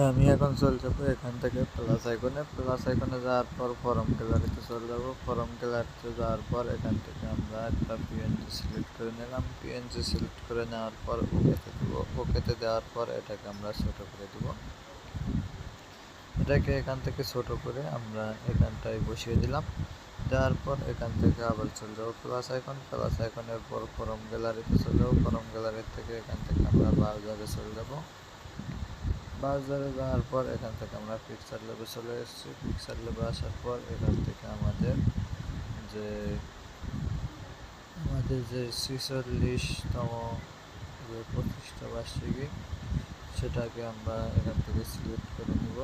আমি এখন চলে যাব এখান থেকে প্লাস আইকনে প্লাস আইকনে যাওয়ার পর ফরম গ্যালারিতে চলে যাব। ফরম গ্যালারিতে যাওয়ার পর এখান থেকে আমরা একটা পিএনজি সিলেক্ট করে নিলাম। পিএনজি সিলেক্ট করে নেওয়ার পর ওকেতে দেবো। ওকেতে দেওয়ার পর এটাকে আমরা ছোট করে দেবো। এটাকে এখান থেকে ছোট করে আমরা এখানটায় বসিয়ে দিলাম। দেওয়ার পর এখান থেকে আবার চলে যাব প্লাস আইকন প্লাস আইকনের পর ফরম গ্যালারিতে চলে যাব। ফরম গ্যালারি থেকে এখান থেকে আমরা ব্রাউজারে চলে যাব। ব্রাউজারে যাওয়ার পর এখান থেকে আমরা পিকচার লেবে চলে এসেছি। পিকচার লেবে আসার পর এখান থেকে আমাদের যে আমাদের যে ছিচল্লিশতম যে প্রতিষ্ঠা বার্ষিকী, সেটাকে আমরা এখান থেকে সিলেক্ট করে নিব।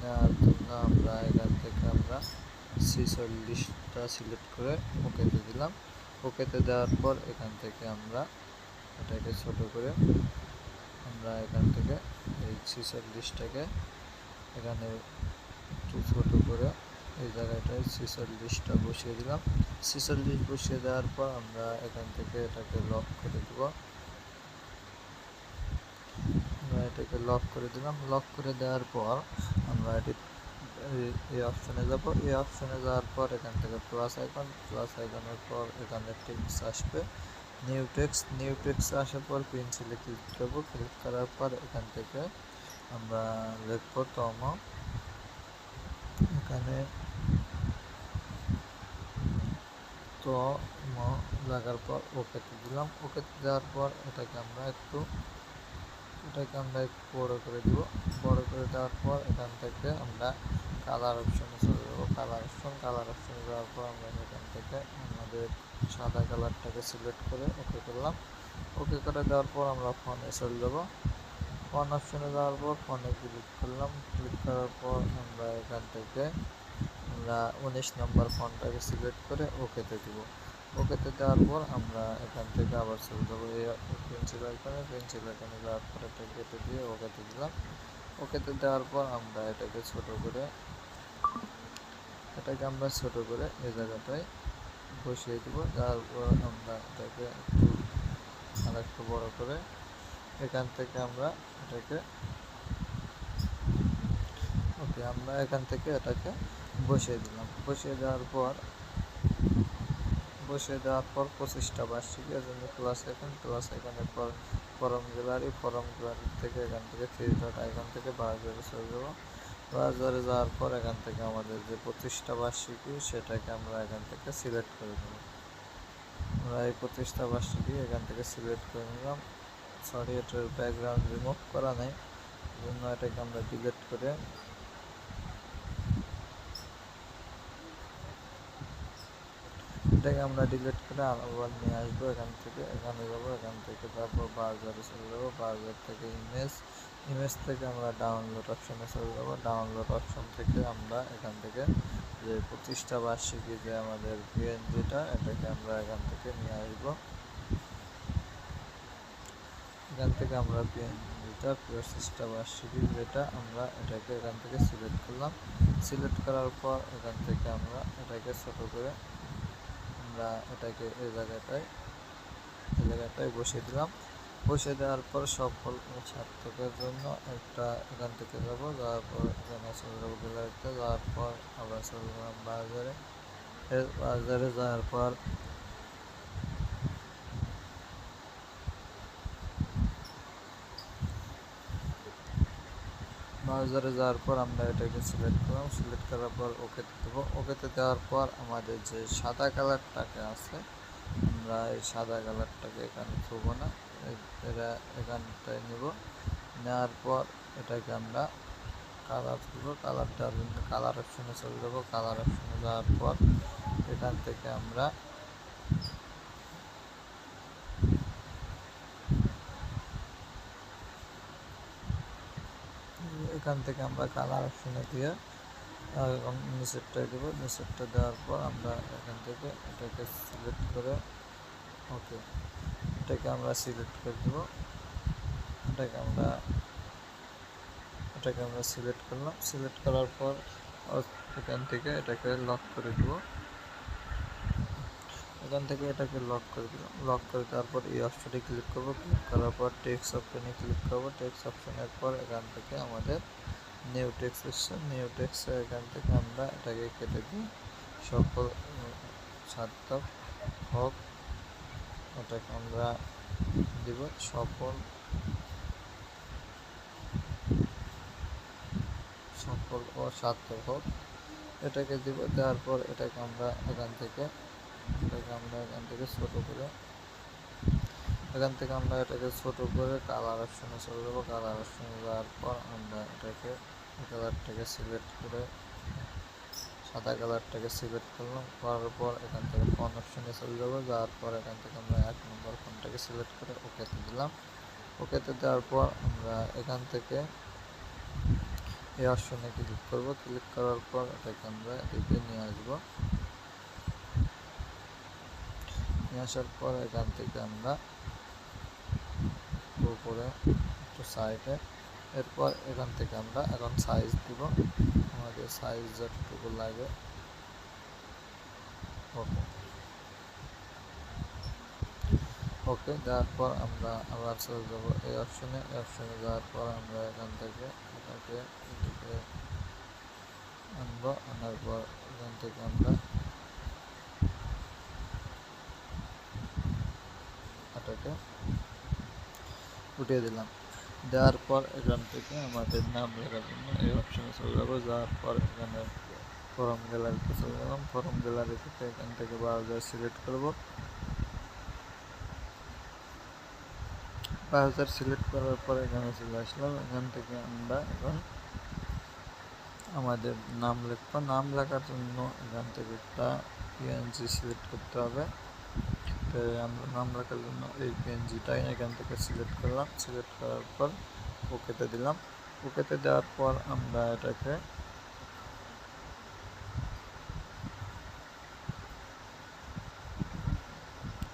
নেওয়ার জন্য আমরা এখান থেকে আমরা ছিচল্লিশটা সিলেক্ট করে ওকেতে দিলাম। ওকেতে দেওয়ার পর এখান থেকে আমরা এটাকে ছোট করে আমরা এখান থেকে এই ছিচল্লিশটাকে এখানে একটু করে এই জায়গাটায় ছিচল্লিশটা বসিয়ে দিলাম। ছিচল্লিশ বসিয়ে দেওয়ার পর আমরা এখান থেকে এটাকে লক করে দেব। আমরা এটাকে লক করে দিলাম। লক করে দেওয়ার পর আমরা এটি, এই অপশনে যাব। এই অপশনে যাওয়ার পর এখান থেকে প্লাস আইকন প্লাস আইকনের পর এখানে টেক্সট আসবে। নিউ টেক্সট নিউ টেক্সট আসার পর পেন্সিলে ক্লিক করব। ক্লিক করার পর এখান থেকে আমরা লিখব তম। এখানে তম লাগার পর ওকেতে দিলাম। ওকেতে দেওয়ার পর এটাকে আমরা একটু, এটাকে আমরা একটু বড়ো করে দিব। বড়ো করে দেওয়ার পর এখান থেকে আমরা কালার অপশনে চলে যাব। কালার অপশন কালার অপশনে যাওয়ার পর আমরা এখান থেকে আমাদের সাদা কালারটাকে সিলেক্ট করে ওকে করলাম। ওকে করে দেওয়ার পর আমরা ফোনে চলে যাব। ফোন অপশনে যাওয়ার পর ফোনে ক্লিক করলাম। ক্লিক করার পর আমরা এখান থেকে আমরা উনিশ নম্বর ফোনটাকে সিলেক্ট করে ওকেতে দিব। ওকেতে দেওয়ার পর আমরা এখান থেকে আবার চলে যাব। এই পেন্সিল আইকনে পেন্সিল আইকনে যাওয়ার পর এটা কেটে দিয়ে ওকেতে দিলাম। ওকেতে দেওয়ার পর আমরা এটাকে ছোট করে, এটাকে আমরা ছোট করে এই জায়গাটায় বসিয়ে দেবো তারপর আমরা এটাকে একটু আর একটু বড় করে এখান থেকে আমরা এটাকে, ওকে, আমরা এখান থেকে এটাকে বসিয়ে দিলাম। বসিয়ে দেওয়ার পর, বসিয়ে দেওয়ার পর পঁচিশটা বার্ষিকী জন্য আইকন প্লাস আইকনের পর ফরম গ্যালারি ফরম গ্যালারি থেকে এখান থেকে থ্রি ডট আইকন থেকে ব্রাউজারে চলে যাব। ব্রাউজারে যাওয়ার পর এখান থেকে আমাদের যে প্রতিষ্ঠা বার্ষিকী, সেটাকে আমরা এখান থেকে সিলেক্ট করে নেব। আমরা এই প্রতিষ্ঠা বার্ষিকী এখান থেকে সিলেক্ট করে নিলাম। সরি এটার ব্যাকগ্রাউন্ড রিমুভ করা নেই। জন্য এটাকে আমরা ডিলেট করে এটাকে আমরা ডিলিট করে আবার নিয়ে আসব এখান থেকে, এখানে যাব, এখান থেকে তারপর ব্রাউজারে চলে যাব ব্রাউজার থেকে ইমেজ ইমেজ থেকে আমরা ডাউনলোড অপশনে চলে যাব ডাউনলোড অপশন থেকে আমরা এখান থেকে যে প্রতিষ্ঠা বার্ষিকী যে আমাদের পিএনজিটা এটাকে আমরা এখান থেকে নিয়ে আসব। এখান থেকে আমরা পিএনজিটা প্রতিষ্ঠা বার্ষিকী যেটা, আমরা এটাকে এখান থেকে সিলেক্ট করলাম। সিলেক্ট করার পর এখান থেকে আমরা এটাকে ছোট করে আমরা এটাকে এই জায়গাটায় এই জায়গাটায় বসিয়ে দিলাম। বসিয়ে দেওয়ার পর সকল ছাত্রদের জন্য একটা এখান থেকে যাব, যাওয়ার পর এখানে চলে যাব গ্যালারিতে, যাওয়ার পর আবার চলে গেলাম বাজারে। বাজারে যাওয়ার পর ব্রাউজারে যাওয়ার পর আমরা এটাকে সিলেক্ট করলাম। সিলেক্ট করার পর ওকেতে দেবো। ওকেতে দেওয়ার পর আমাদের যে সাদা কালারটাকে আছে, আমরা এই সাদা কালারটাকে এখানে থবো না। এটা এখানটায় নেব। নেওয়ার পর এটাকে আমরা কালার দেবো। কালারটা কালার অপশনে চলে যাব। কালার অপশনে যাওয়ার পর এখান থেকে আমরা এখান থেকে আমরা কালার অপশনে দিয়ে সেটটা দেবো। নিচেরটা দেওয়ার পর আমরা এখান থেকে এটাকে সিলেক্ট করে ওকে এটাকে আমরা সিলেক্ট করে দেবো। এটাকে আমরা এটাকে আমরা সিলেক্ট করলাম। সিলেক্ট করার পর, এখান থেকে এটাকে লক করে দেবো। এখান থেকে এটাকে লক করে দিলাম। লক করে দেওয়ার পর এই অপশনে ক্লিক করব। ক্লিক করার পর টেক্সট অপশনে ক্লিক করব। টেক্স অপশনের পর এখান থেকে আমাদের নিউ টেক্স এসছে। নিউ টেক্সট এখান থেকে আমরা এটাকে কেটে দিই। সকল, সার্থক হোক, এটাকে আমরা দিব সফল সফল ও সার্থক হোক, এটাকে দিব। দেওয়ার পর এটাকে আমরা এখান থেকে এটাকে আমরা এখান থেকে ছোট করে, এখান থেকে আমরা এটাকে ছোট করে কালার অপশনে চলে যাব। কালার অপশনে যাওয়ার পর আমরা এটাকে কালারটাকে সিলেক্ট করে সাদা কালারটাকে সিলেক্ট করলাম। করার পর এখান থেকে ফোন অপশনে চলে যাব। যাওয়ার পর এখান থেকে আমরা এক নম্বর ফোনটাকে সিলেক্ট করে ওকেতে দিলাম। ওকেতে দেওয়ার পর আমরা এখান থেকে এই অপশনে ক্লিক করব। ক্লিক করার পর এটাকে আমরা এদিকে নিয়ে আসব। নিয়ে আসার পর এখান থেকে আমরা উপরে একটু সাইডে এরপর এখান থেকে আমরা এখন সাইজ দিব। আমাদের সাইজ যতটুকু লাগে। ওকে। ওকে, যাওয়ার পর আমরা আবার চলে যাব এই অপশনে এই অপশনে যাওয়ার পর আমরা এখান থেকে এটাকে এদিকে আনব। আনার পর এখান থেকে আমরা এটাকে উঠিয়ে দিলাম। দেওয়ার পর এখান থেকে আমাদের নাম লেখার জন্য এই অপশনে চলে যাব। যাওয়ার পর এখানে ফরম গ্যালারিতে চলে গেলাম। ফরম গ্যালারি থেকে এখান থেকে ব্রাউজার সিলেক্ট করব। ব্রাউজার সিলেক্ট করার পর এখানে চলে আসলাম। এখান থেকে আমরা এখন আমাদের নাম লিখব। নাম লেখার জন্য এখান থেকে একটা পিএনজি সিলেক্ট করতে হবে। আমরা নাম লেখার জন্য এই পিএনজিটাই এখান থেকে সিলেক্ট করলাম সিলেক্ট করার পর ওকেতে দিলাম। ওকেতে দেওয়ার পর আমরা এটাকে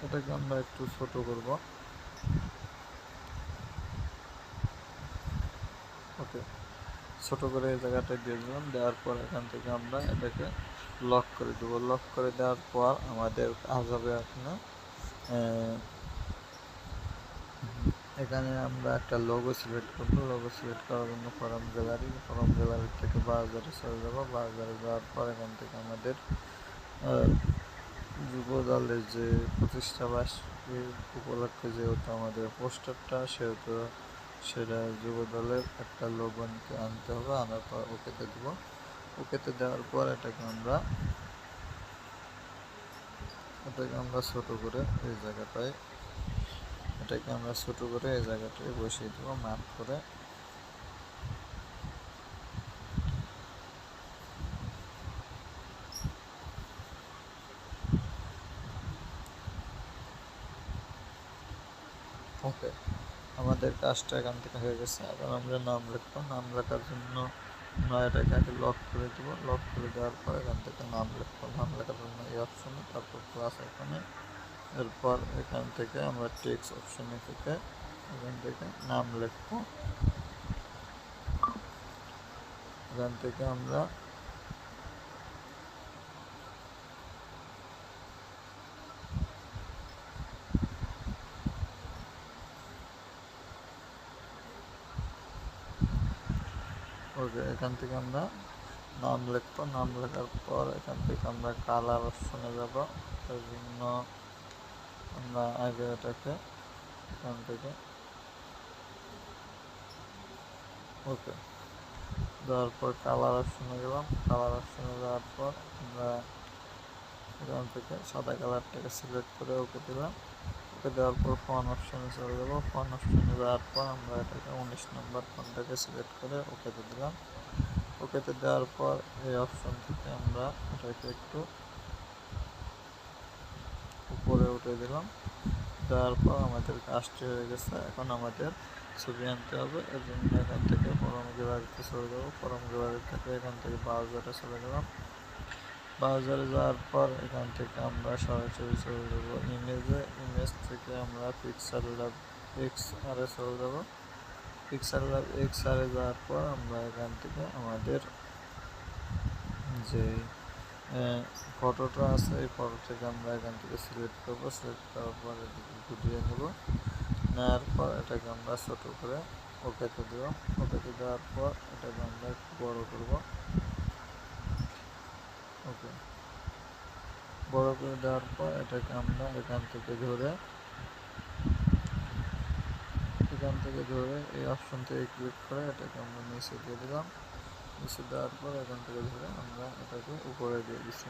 এটাকে আমরা একটু ছোট করব। ওকে ছোট করে এই জায়গাটা দিয়ে দিলাম, দেওয়ার পর এখান থেকে আমরা এটাকে লক করে দেবো। লক করে দেওয়ার পর আমাদের কাজ হবে এখানে এখানে আমরা একটা লোগো সিলেক্ট করব। লোগো সিলেক্ট করার জন্য ফরম গ্যালারি ফরম গ্যালারি থেকে বাজারে চলে যাব। বাজারে যাওয়ার পর এখান থেকে আমাদের যুব দলের যে প্রতিষ্ঠা বার্ষিকী উপলক্ষে যেহেতু আমাদের পোস্টারটা, সেহেতু সেটা যুব দলের একটা লোগো নিতে আনতে হবে। আনার পর ওকেতে দেবো। ওকেতে দেওয়ার পর এটাকে আমরা এটাকে আমরা ছোট করে এই জায়গাটায়, এটাকে আমরা ছোট করে এই জায়গাটায় বসিয়ে দেবো, মাপ করে। ওকে, আমাদের কাজটা এখান থেকে হয়ে গেছে। এখন আমরা নাম লিখব। নাম লেখার জন্য আমরা এটাকে আগে লক করে দেব লক করে দেওয়ার পর এখান থেকে নাম লিখব নাম লেখার জন্য এই অপশনে তারপর প্লাস এখানে এরপর এখান থেকে আমরা টেক্স অপশনে থেকে এখান থেকে নাম লিখব এখান থেকে আমরা ওকে এখান থেকে আমরা নাম লিখব, নাম লেখার পর এখান থেকে আমরা কালার অপশনে যাব। তার জন্য আমরা আগে এটাকে এখান থেকে ওকে দেওয়ার পর কালার অপশনে গেলাম। কালার অপশনে যাওয়ার পর আমরা এখান থেকে সাদা কালারটাকে সিলেক্ট করে ওকে দিলাম। ওকে দেওয়ার পর ফোন অপশনে চলে যাব। ফোন অপশনে যাওয়ার পর আমরা এটাকে উনিশ নম্বর ফোনটাকে সিলেক্ট করে ওকেতে দিলাম। ওকেতে দেওয়ার পর এই অপশন থেকে আমরা এটাকে একটু উপরে উঠে দিলাম। দেওয়ার পর আমাদের কাজটি হয়ে গেছে। এখন আমাদের ছবি আনতে হবে জন্য এখান থেকে ফরম গ্যালারিতে চলে যাব। ফরম গ্যালারি থেকে এখান থেকে ব্রাউজারে চলে গেলাম। ব্রাউজারে যাওয়ার পর এখান থেকে আমরা সরাসরি চলে যাব। ইমেজে, ইমেজ থেকে আমরা পিক্সার আরে চলে যাব। পিক্সার ল্যাব এক্স আরে যাওয়ার পর আমরা এখান থেকে আমাদের যে ফটোটা আছে, এই ফটো থেকে আমরা এখান থেকে সিলেক্ট করব সিলেক্ট করার পর এদিকে ঘুরিয়ে নেব। নেওয়ার পর এটাকে আমরা ছোটো করে ওকেতে দেবো। ওকেতে দেওয়ার পর এটাকে আমরা একটু বড় করব। ওকে। বড় করে দেওয়ার পর এটাকে আমরা এখান থেকে ধরে এখান থেকে ধরে এই অপশন থেকে ক্লিক করে এটাকে আমরা নিচে দিয়ে দিলাম। নিচে দেওয়ার পর এখান থেকে ধরে আমরা এটাকে উপরে দিয়ে দিচ্ছি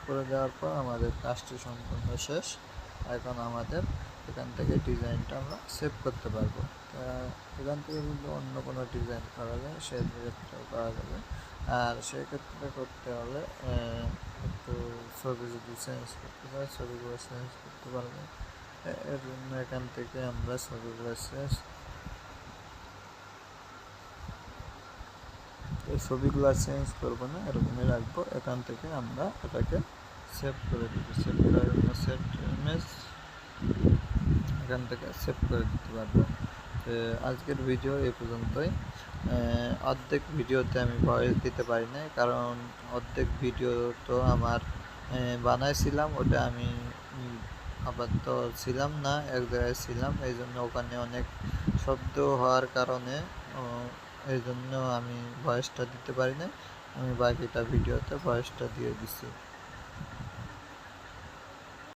উপরে দেওয়ার পর আমাদের কাজটি সম্পূর্ণ শেষ। এখন আমাদের এখান থেকে ডিজাইনটা আমরা সেভ করতে পারব। এখান থেকে যদি অন্য কোনো ডিজাইন করা যায়, সেই ডিজাইনটাও করা যাবে। আর সেক্ষেত্রে করতে হলে একটু ছবি যদি চেঞ্জ করতে পারি ছবিগুলো চেঞ্জ করতে পারবে। এখান থেকে আমরা ছবিগুলো চেঞ্জ এই ছবিগুলো চেঞ্জ করব না, এরকমই রাখব। এখান থেকে আমরা এটাকে সেভ করে দিব। সেভ করার জন্য সেভ ইমেজ এখান থেকে সেভ করে দিতে পারব। আজকের ভিডিও এই পর্যন্তই। অর্ধেক ভিডিওতে আমি ভয়েস দিতে পারি না কারণ অর্ধেক ভিডিও তো আমার বানাইছিলাম, ওটা আমি আবার তো ছিলাম না, এক জায়গায় ছিলাম। এই জন্য ওখানে অনেক শব্দ হওয়ার কারণে এই জন্য আমি ভয়েসটা দিতে পারি না আমি বাকিটা ভিডিওতে ভয়েসটা দিয়ে দিছি।